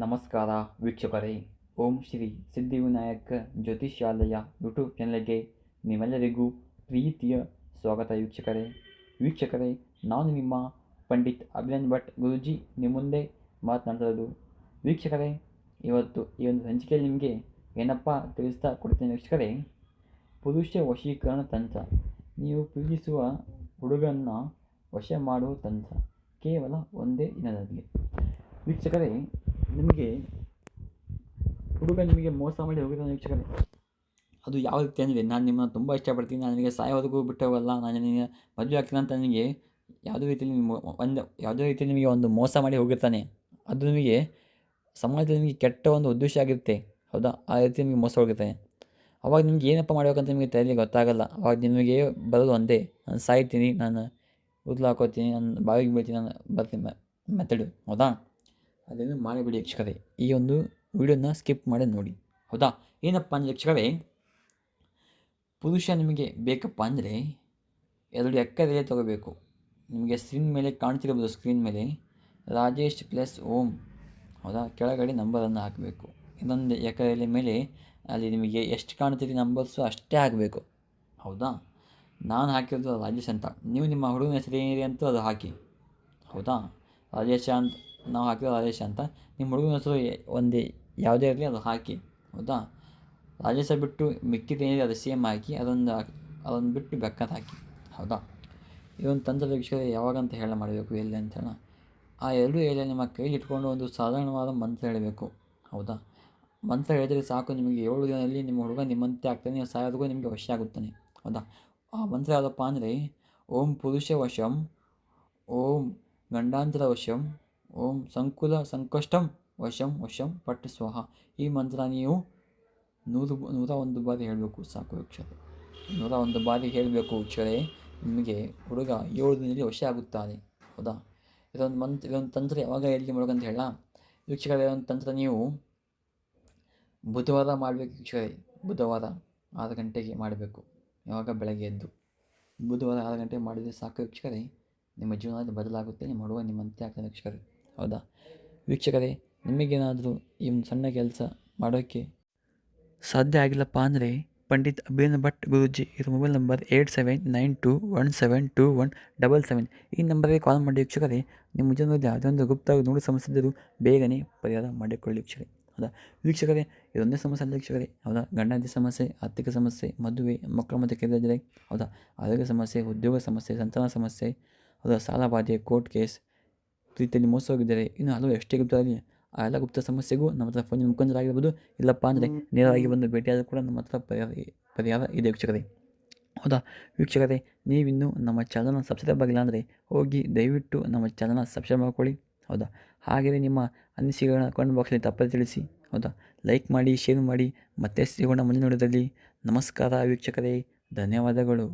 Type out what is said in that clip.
ನಮಸ್ಕಾರ ವೀಕ್ಷಕರೇ. ಓಂ ಶ್ರೀ ಸಿದ್ಧಿವಿನಾಯಕ ಜ್ಯೋತಿಷ್ಯಾಲಯ ಯೂಟ್ಯೂಬ್ ಚಾನಲ್ಗೆ ನಿಮ್ಮೆಲ್ಲರಿಗೂ ಪ್ರೀತಿಯ ಸ್ವಾಗತ ವೀಕ್ಷಕರೇ. ವೀಕ್ಷಕರೇ, ನಾನು ನಿಮ್ಮ ಪಂಡಿತ್ ಅಭಿನಂದ್ ಭಟ್ ಗುರುಜಿ ನಿಮ್ಮ ಮುಂದೆ ಮಾತನಾಡಿರೋದು ವೀಕ್ಷಕರೇ, ಇವತ್ತು ಈ ಒಂದು ಸಂಚಿಕೆಯಲ್ಲಿ ನಿಮಗೆ ಏನಪ್ಪ ತಿಳಿಸ್ತಾ ಕೊಡ್ತೇನೆ ವೀಕ್ಷಕರೇ, ಪುರುಷ ವಶೀಕರಣ ತಂತ್ರ. ನೀವು ಪ್ರೀತಿಸುವ ಹುಡುಗನ್ನು ವಶ ಮಾಡುವ ತಂತ್ರ ಕೇವಲ ಒಂದೇ ದಿನದಲ್ಲಿ. ವೀಕ್ಷಕರೇ ನಿಮಗೆ ಹುಡುಗ ನಿಮಗೆ ಮೋಸ ಮಾಡಿ ಹೋಗಿದ್ದಾನೆ ವೀಕ್ಷಕರೇ. ಅದು ಯಾವ ರೀತಿ ಅಂದರೆ ನಾನು ನಿಮ್ಮನ್ನು ತುಂಬ ಇಷ್ಟಪಡ್ತೀನಿ. ನಾನು ನನಗೆ ಸಾಯೋವರೆಗೂ ಬಿಟ್ಟು ಹೋಗಲ್ಲ. ನಾನು ನಿಮಗೆ ಮದುವೆ ಆಗ್ತೀನಿ ಅಂತ ನನಗೆ ಯಾವುದೇ ರೀತಿಯಲ್ಲಿ ಒಂದು, ಯಾವುದೇ ರೀತಿಯಲ್ಲಿ ನಿಮಗೆ ಒಂದು ಮೋಸ ಮಾಡಿ ಹೋಗಿರ್ತಾನೆ. ಅದು ನಿಮಗೆ ಸಮಾಜದಲ್ಲಿ ನಿಮಗೆ ಕೆಟ್ಟ ಒಂದು ಉದ್ದೇಶ ಆಗಿರುತ್ತೆ. ಹೌದಾ? ಆ ರೀತಿ ನಿಮಗೆ ಮೋಸ ಹೋಗಿರ್ತಾನೆ ಅವಾಗ ನಿಮ್ಗೆ ಏನಪ್ಪ ಮಾಡಬೇಕಂತ ನಿಮಗೆ ತಲೆಗೆ ಗೊತ್ತಾಗಲ್ಲ. ಅವಾಗ ನಿಮಗೆ ಬರೋದು ಒಂದೇ. ನಾನು ಸಾಯ್ತೀನಿ. ನಾನು ಉದ್ಲು ಹಾಕೋತೀನಿ. ನಾನು ಬಾವಿಗೆ ಬೀಳ್ತೀನಿ ನಾನು ಬರ್ತೀನಿ ಮೆಥಡು ಹೌದಾ? ಅದನ್ನು ಮಾಡಿಬಿಡಿ ಯಕ್ಷಕರೇ ಈ ಒಂದು ವಿಡಿಯೋನ ಸ್ಕಿಪ್ ಮಾಡಿ ನೋಡಿ. ಹೌದಾ? ಏನಪ್ಪ ಅಂದರೆ ಯಕ್ಷಕರೇ ಪುರುಷ ನಿಮಗೆ ಬೇಕಪ್ಪ ಅಂದರೆ ಎರಡು ಎಕ್ಕರೆ ತಗೋಬೇಕು. ನಿಮಗೆ ಸ್ಕ್ರೀನ್ ಮೇಲೆ ಕಾಣ್ತಿರ್ಬೋದು ಸ್ಕ್ರೀನ್ ಮೇಲೆ. ರಾಜೇಶ್ ಪ್ಲಸ್ ಓಂ. ಹೌದಾ? ಕೆಳಗಡೆ ನಂಬರನ್ನು ಹಾಕಬೇಕು. ಇನ್ನೊಂದು ಎಕರೆಯಲ್ಲಿ ಮೇಲೆ ಅಲ್ಲಿ ನಿಮಗೆ ಎಷ್ಟು ಕಾಣ್ತೀರಿ ನಂಬರ್ಸು ಅಷ್ಟೇ ಆಗಬೇಕು ಹೌದಾ? ನಾನು ಹಾಕಿರೋದು ರಾಜೇಶ್ ಅಂತ. ನೀವು ನಿಮ್ಮ ಹುಡುಗನ ಹೆಸರು ಏನಿರಿ ಅಂತೂ ಅದು ಹಾಕಿ. ಹೌದಾ? ರಾಜೇಶ ಅಂತ. ನಾವು ಹಾಕಿರೋ ರಾಜೇಶ್ ಅಂತ ನಿಮ್ಮ ಹುಡುಗನ ಹೆಸರು ಒಂದೇ, ಯಾವುದೇ ಇರಲಿ ಅದು ಹಾಕಿ, ಹೌದಾ? ರಾಜೇಶ ಬಿಟ್ಟು ಮಿಕ್ಕಿದ ಏನಿದೆ ಅದು ಸೇಮ್ ಹಾಕಿ, ಅದೊಂದು ಅದೊಂದು ಬಿಟ್ಟು ಬೆಕ್ಕದ ಹಾಕಿ, ಹೌದಾ? ಇದೊಂದು ತಂತ್ರದ ವಿಷಯ ಯಾವಾಗ ಅಂತ ಹೇಳ ಮಾಡಬೇಕು ಎಲ್ಲಿ ಅಂತ ಹೇಳ ಆ ಎರಡು ಎಲೆ ನಿಮ್ಮ ಕೈಲಿ ಇಟ್ಕೊಂಡು ಒಂದು ಸಾಧಾರಣವಾದ ಮಂತ್ರ ಹೇಳಬೇಕು, ಹೌದಾ? ಮಂತ್ರ ಹೇಳಿದರೆ ಸಾಕು, ನಿಮಗೆ ಏಳು ದಿನದಲ್ಲಿ ನಿಮ್ಮ ಹುಡುಗ ನಿಮ್ಮಂತೆ ಆಗ್ತಾನೆ, ನೀವು ಸಾಯೋದಕ್ಕೂ ನಿಮಗೆ ವಶ ಆಗುತ್ತಾನೆ, ಹೌದಾ? ಆ ಮಂತ್ರ ಯಾವುದಪ್ಪ ಅಂದರೆ, ಓಂ ಪುರುಷ ವಶಂ ಓಂ ಗಂಡಾಂತರ ವಶಂ ಓಂ ಸಂಕುಲ ಸಂಕಷ್ಟಂ ವಶಂ ವಶಂ ಪಟ್ ಸ್ವಹ. ಈ ಮಂತ್ರ ನೀವು ನೂರು ನೂರ ಒಂದು ಬಾರಿ ಹೇಳಬೇಕು, ಸಾಕು ವೀಕ್ಷರೆ ನೂರ ಒಂದು ಬಾರಿ ಹೇಳಬೇಕು ವೀಕ್ಷರೆ ನಿಮಗೆ ಹುಡುಗ ಏಳು ದಿನದಲ್ಲಿ ವಶ ಆಗುತ್ತಾನೆ. ಹೌದಾ? ಇದೊಂದು ಮಂತ್ರ ಇದೊಂದು ತಂತ್ರ ಯಾವಾಗ ಎಲ್ಲಿ ಅಂತ ಹೇಳ ವೀಕ್ಷಕರೇ ಒಂದು ತಂತ್ರ ನೀವು ಬುಧವಾರ ಮಾಡಬೇಕು ವೀಕ್ಷಕರೇ. ಬುಧವಾರ ಆರು ಗಂಟೆಗೆ ಮಾಡಬೇಕು. ಯಾವಾಗ? ಬೆಳಗ್ಗೆ ಎದ್ದು. ಬುಧವಾರ ಆರು ಗಂಟೆಗೆ ಮಾಡಿದರೆ ಸಾಕು ವೀಕ್ಷಕರೇ. ನಿಮ್ಮ ಜೀವನದಲ್ಲಿ ಬದಲಾಗುತ್ತೆ, ನಿಮ್ಮ ಹುಡುಗ ನಿಮ್ಮಂತೆ ಆಗ್ತಾನೆ ವೀಕ್ಷಕರೇ. ಹೌದಾ? ವೀಕ್ಷಕರೇ, ನಿಮಗೇನಾದರೂ ಈ ಒಂದು ಸಣ್ಣ ಕೆಲಸ ಮಾಡೋಕ್ಕೆ ಸಾಧ್ಯ ಆಗಿಲ್ಲಪ್ಪ ಅಂದರೆ ಪಂಡಿತ್ ಅಭಿನಂದ ಭಟ್ ಗುರುಜಿ, ಇದು mobile number eight seven nine two one seven two one double seven ಈ ನಂಬರ್ಗೆ ಕಾಲ್ ಮಾಡಿ ವೀಕ್ಷಕರೇ, ನಿಮ್ಮ ಜೀವನದಲ್ಲಿ ಯಾವುದೇ ಒಂದು ಗುಪ್ತ ನೋಡಿ ಸಮಸ್ಯೆ ಇದ್ದರೂ ಬೇಗನೆ ಪರಿಹಾರ ಮಾಡಿಕೊಳ್ಳಿ ವೀಕ್ಷಕರೇ. ಹೌದಾ? ವೀಕ್ಷಕರೇ, ಇದೊಂದೇ ಸಮಸ್ಯೆ ಅಲ್ಲ ವೀಕ್ಷಕರೇ. ಹೌದಾ? ಗಂಡಾಂತಿ ಸಮಸ್ಯೆ, ಆರ್ಥಿಕ ಸಮಸ್ಯೆ, ಮದುವೆ, ಮಕ್ಕಳ ಮಧ್ಯೆ ಕೆರೆದರೆ ಹೌದಾ? ಆರೋಗ್ಯ ಸಮಸ್ಯೆ, ಉದ್ಯೋಗ ಸಮಸ್ಯೆ, ಸಂತಾನ ಸಮಸ್ಯೆ, ಹೌದಾ? ಸಾಲ ಬಾಧೆ ಕೋರ್ಟ್ ಕೇಸ್ ಪ್ರೀತಿಯಲ್ಲಿ ಮೋಸ ಹೋಗಿದ್ದಾರೆ. ಇನ್ನು ಹಲವು ಎಷ್ಟೇ ಆಗಲಿ ಆ ಎಲ್ಲ ಗುಪ್ತ ಸಮಸ್ಯೆಗೂ ನಮ್ಮ ಹತ್ರ ಫೋನಿನ ಮುಖಾಂತರ ಆಗಿರ್ಬೋದು ಇಲ್ಲಪ್ಪ ಅಂದರೆ ನೇರವಾಗಿ ಬಂದು ಭೇಟಿಯಾದರೂ ಕೂಡ ನಮ್ಮ ಹತ್ರ ಪರಿಹಾರ ಪರಿಹಾರ ಇದೆ ವೀಕ್ಷಕರೇ. ಹೌದಾ? ವೀಕ್ಷಕರೇ ನೀವಿನ್ನು ನಮ್ಮ ಚಾನಲ್ನ ಸಬ್ಸ್ಕ್ರೈಬ್ ಆಗಿಲ್ಲ ಅಂದರೆ ಹೋಗಿ ದಯವಿಟ್ಟು ನಮ್ಮ ಚಾನಲ್ನ ಸಬ್ಸ್ಕ್ರೈಬ್ ಮಾಡ್ಕೊಳ್ಳಿ. ಹೌದಾ? ಹಾಗೆಯೇ ನಿಮ್ಮ ಅನಿಸಿಕೆಗಳನ್ನ ಕಮೆಂಟ್ ಬಾಕ್ಸಲ್ಲಿ ತಪ್ಪದೆ ತಿಳಿಸಿ. ಹೌದಾ? ಲೈಕ್ ಮಾಡಿ ಶೇರ್ ಮಾಡಿ ಮತ್ತೆ ಸಿಗೋಣ ಮುಂದಿನ ನೋಡೋದಲ್ಲಿ ನಮಸ್ಕಾರ ವೀಕ್ಷಕರೇ. ಧನ್ಯವಾದಗಳು.